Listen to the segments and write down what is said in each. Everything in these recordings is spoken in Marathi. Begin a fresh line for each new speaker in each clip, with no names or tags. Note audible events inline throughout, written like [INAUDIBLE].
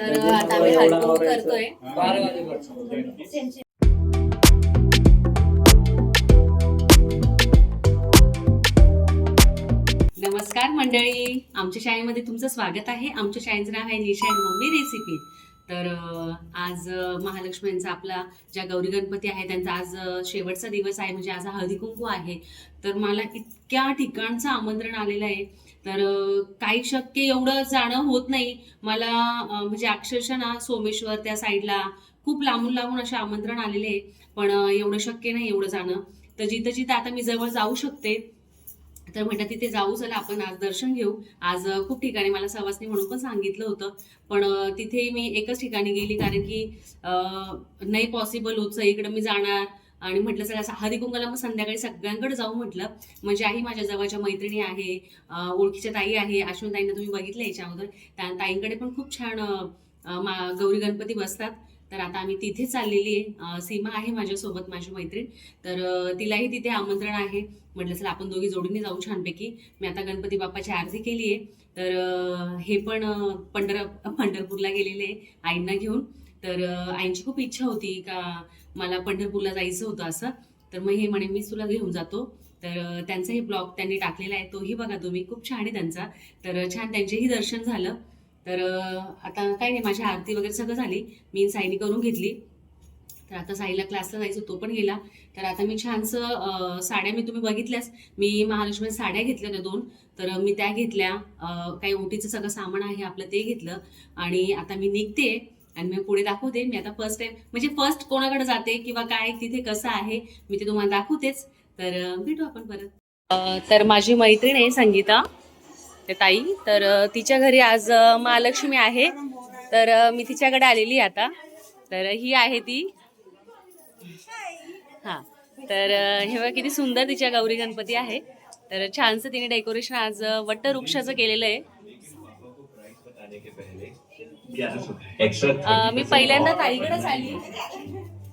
तर आता आम्ही हळकुंकू करतोय.
बारा वाजेपर्यंत
नमस्कार मंडळी आमच्या शाळेमध्ये तुमचं स्वागत आहे. आमच्या शाळेचं नाव आहे निशा मम्मी रेसिपी. तर आज महालक्ष्म्यांचा आपला ज्या गौरी गणपती आहे त्यांचा आज शेवटचा दिवस आहे म्हणजे आज हळदी कुंकू आहे. तर मला इतक्या ठिकाणचं आमंत्रण आलेलं आहे. तर काही शक्य एवढं जाणं होत नाही. मला म्हणजे अक्षरशः ना सोमेश्वर त्या साईडला खूप लांबून लांबून असे आमंत्रण आलेले आहे. पण एवढं शक्य नाही एवढं जाणं. तर जिथं जिथं आता मी जवळ जाऊ शकते तर म्हटलं तिथे जाऊ चला आपण आज दर्शन घेऊ. आज खूप ठिकाणी मला सवासनी म्हणून पण सांगितलं होतं. पण तिथे मी एकच ठिकाणी गेली कारण की नाही पॉसिबल होत इकडं मी जाणार. आणि म्हटलं सगळ्या हळदी कुंकाला मग संध्याकाळी सगळ्यांकडे जाऊ म्हटलं. म्हणजे आई माझ्या जवळच्या मैत्रिणी आहे ओळखीच्या ताई आहे अश्विन ताईंना तुम्ही बघितलं याच्या अगोदर. त्या ताईंकडे पण खूप छान मा- गौरी गणपती बसतात. तर आता आम्ही तिथे चाललेली आहे. सीमा आहे माझ्यासोबत माझी मैत्रीण. तर तिलाही तिथे आमंत्रण आहे. म्हटलं चला आपण दोघी जोडीने जाऊ छानपैकी. मी आता गणपती बाप्पाची आरती केली आहे. तर हे पण पंढर पंढरपूरला गेलेले आहे आईंना घेऊन. तर आईंची खूप इच्छा होती का मला पंढरपूरला जायचं होतं असं. तर मग हे म्हणे मी तुला घेऊन जातो. तर त्यांचाही ब्लॉग त्यांनी टाकलेला आहे. तोही बघा तुम्ही. खूप छान आहे त्यांचा. तर छान त्यांचेही दर्शन झालं. तर आता काही नाही माझी आरती वगैरे सगळं झाली. मी साईनी करून घेतली. तर आता साईला क्लासला जायचं तो पण गेला. तर आता मी छानसं साड्या मी तुम्ही बघितल्यास. मी महालक्ष्मी साड्या घेतल्या त्या दोन. तर मी त्या घेतल्या. काही ओटीचं सगळं सामान आहे आपलं ते घेतलं. आणि आता मी निघते आणि मी पुढे दाखवते. मी आता फर्स्ट टाइम म्हणजे फर्स्ट कोणाकडे जाते किंवा काय तिथे कसं आहे मी ते तुम्हाला दाखवतेच. तर भेटू आपण परत. तर माझी मैत्रीण आहे संगीता. ते ताई. तर तिच्या घरी आज महालक्ष्मी आहे. तर मी तिच्याकडे आलेली आता. तर ही आहे ती. हा. तर हे बघा किती सुंदर तिच्या गौरी गणपती आहे. तर छानसं तिने डेकोरेशन आज अं, वटवृक्षाचं केलेलं आहे. मी पहिल्यांदा ताईकडेच आली.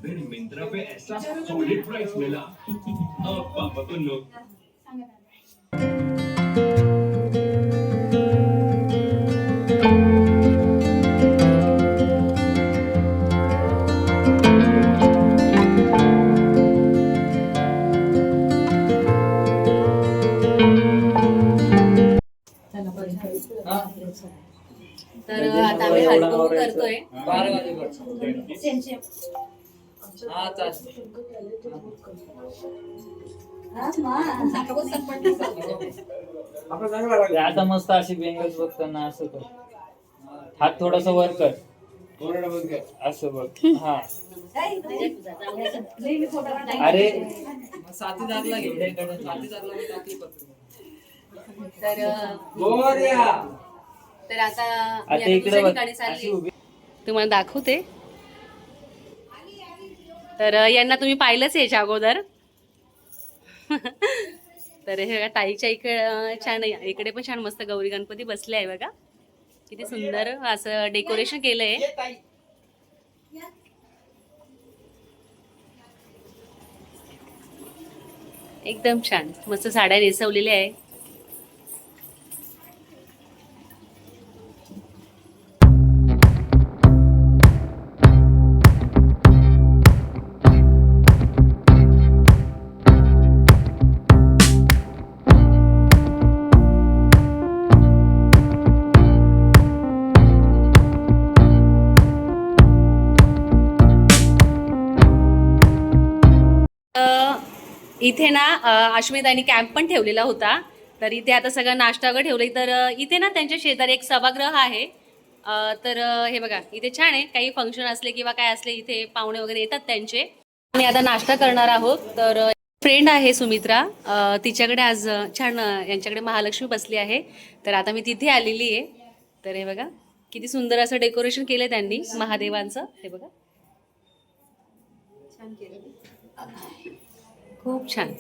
मिंत्रा
आता आम्ही करतोय.
बारा वाजेपर्यंत हा चालेल
ते आता मस्त अशी बेंगल्स बघताना असं कर. हात थोडासा वर कर. असं बघ. हा. अरे.
साथीदारला घेऊन
तर तर आता मी
आता
आता
इकडे
दुसऱ्या
बघ.
ठिकाणी
अशी
चालली
उभी.
तुम्हाला दाखवते. तर अं, यांना तुम्ही पाहिलंच आहे याच्या अगोदर. [LAUGHS] तर हे बघा ताईच्या इकडे अं, छान आहे. इकडे पण छान मस्त गौरी गणपती बसले आहे बघा. किती सुंदर असं डेकोरेशन केलंय. एकदम छान. मस्त साड्या नेसवलेल्या आहे. इथे ना अ, कॅम्प पण ठेवलेला होता. तर इथे आता सगळं नाश्ता वगैरे ठेवलंय. तर इथे ना त्यांच्या शेजारी एक सभागृह आहे. तर हे बघा इथे छान आहे. काही फंक्शन असले किंवा काय असले इथे पाहुणे वगैरे येतात त्यांचे. आम्ही आता नाश्ता करणार आहोत. तर फ्रेंड आहे सुमित्रा. तिच्याकडे आज छान यांच्याकडे महालक्ष्मी बसली आहे. तर आता मी तिथे आलेली आहे. तर हे बघा किती सुंदर असं डेकोरेशन केलं त्यांनी महादेवांचं. हे बघा. छान केलं. खूप छान.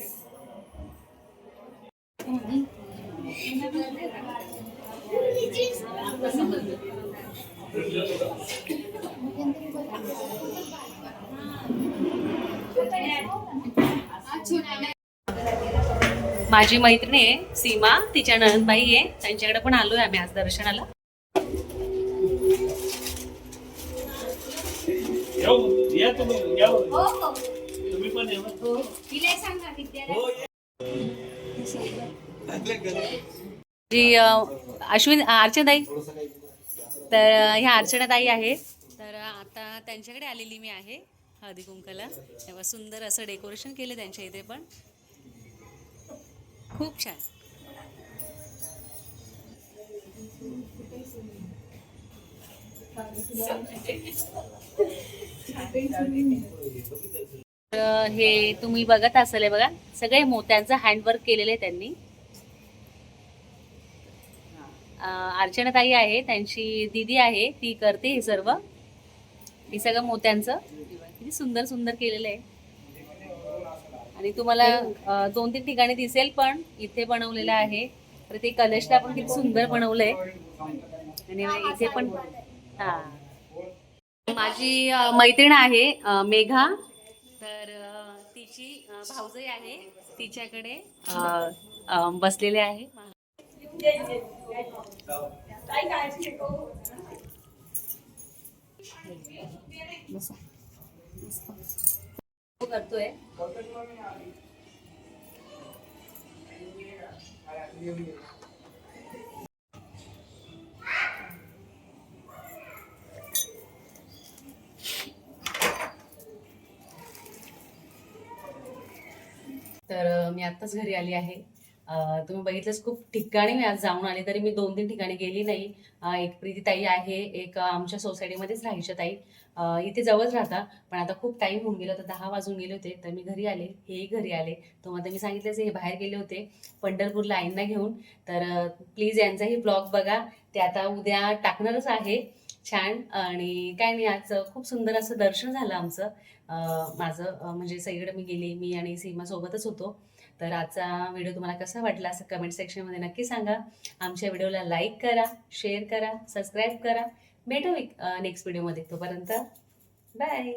माझी मैत्रिणी आहे सीमा तिच्या नणंदबाई आहे. त्यांच्याकडे पण आलोय आम्ही आज दर्शनाला.
या तुम्ही पण या
हो तिला सांगा विद्यालय
जी अश्विन अर्चनाताई. तर ह्या अर्चनाताई आहेत तर आता त्यांच्याकडे आलेली मी आहे हळदी कुंकाला. तेव्हा सुंदर असं डेकोरेशन केलं त्यांच्या इथे पण. खूप छान. तर हे तुम्ही बघत असाल हे बघा. सगळे मोत्यांचं हँडवर्क केलेलं आहे त्यांनी. अर्चना अर्चनाताई आहे त्यांची दिदी आहे ती करते हे सर्व. हे सगळं मोत्यांचं. किती सुंदर सुंदर केलेलं आहे. आणि तुम्हाला दोन तीन ठिकाणी दिसेल पण इथे बनवलेलं आहे. तर ते कलशला पण किती सुंदर बनवलंय. आणि इथे पण हा. माझी मैत्रीण आहे मेघा. तर तिची भाऊजई आहे तिच्याकडे. बसलेले आहे. करतोय. तर मी आत्ताच घरी आली आहे. तुम्ही बघितलंच खूप ठिकाणी मी आज जाऊन आले तरी मी दोन तीन ठिकाणी गेली नाही. एक प्रीती ताई आहे एक आमच्या सोसायटीमध्येच राहायच्या ताई. इथे जवळच राहता पण आता खूप टाईम होऊन गेला तर दहा वाजून गेले होते तर मी घरी आले हेही घरी आले. तुम्हाला मी सांगितलंच हे बाहेर गेले होते पंढरपूरला आईंना घेऊन. तर प्लीज यांचाही ब्लॉग बघा. ते आता उद्या टाकणारच आहे. छान. आणि काय नाही आज खूप सुंदर असं दर्शन झालं आमचं. माझं म्हणजे सगळीकडे मी गेले मी आणि सीमा सोबतच होतो. तर आजचा व्हिडिओ तुम्हाला कसा वाटला असं कमेंट सेक्शनमध्ये नक्की सांगा. आमच्या व्हिडिओला लाईक करा शेअर करा सबस्क्राईब करा. भेटू नेक्स्ट व्हिडिओमध्ये तोपर्यंत बाय